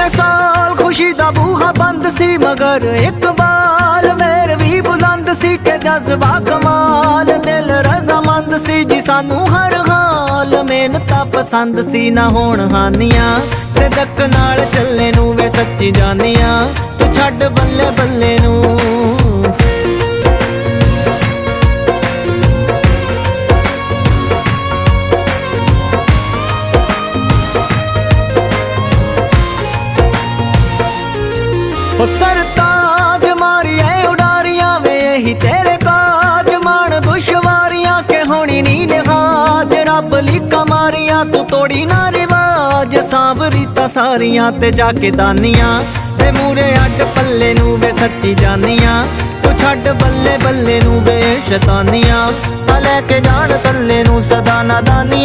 ਇੰਨੇ ਸਾਲ ਖੁਸ਼ੀ ਦਾ ਬੂਹਾ ਬੰਦ ਸੀ, ਮਗਰ ਇਕਬਾਲ ਮੇਰ ਵੀ ਬੁਲੰਦ ਸੀ ਕਿ ਜਜ਼ਬਾ ਕਮਾਲ, ਦਿਲ ਰਜ਼ਮੰਦ ਸੀ ਜੀ, ਸਾਨੂੰ ਹਰ ਹਾਲ ਮਿਹਨਤਾਂ ਪਸੰਦ ਸੀ, ਨਾ ਹੋਣ ਹਾਨੀਆਂ, ਸਿਦਕ ਨਾਲ ਚੱਲੇ ਨੂੰ ਵੇ ਸੱਚੀ ਜਾਨੀਆਂ, ਤੂੰ ਛੱਡ ਬੱਲੇ ਬੱਲੇ ਨੂੰ ਉਹ ਸਰਤਾਜ ਮਾਰੀਏ, ਉਡਾਰੀਆਂ ਵੇ, ਇਹੀ ਤੇਰੇ ਕਾਜ। ਮਾਣ ਦੁਸ਼ਵਾਰੀਆਂ ਕਿ ਹੋਣੀ ਨੀ ਨਿਹਾਜ ਰੱਬ ਲੀਕਾ ਮਾਰੀਆਂ, ਤੂੰ ਤੋੜੀ ਨਾ ਰਿਵਾਜ। ਸਾਬਰੀ ਤਾਂ ਸਾਰੀਆਂ ਤੇ ਜਾ ਕੇ ਦਾਨੀਆਂ। ਤੇ ਮੂਰੇ ਅੱਡ ਪੱਲੇ ਨੂੰ ਵੇ ਸੱਚੀ ਜਾਨੀਆਂ। ਤੂੰ ਛੱਡ ਬੱਲੇ ਬੱਲੇ ਨੂੰ ਵੇ ਸ਼ੈਤਾਨੀਆਂ। ਆ ਲੈ ਕੇ ਜਾਣ ਤੱਲੇ ਨੂੰ ਸਦਾ ਨਾਦਾਨੀਆਂ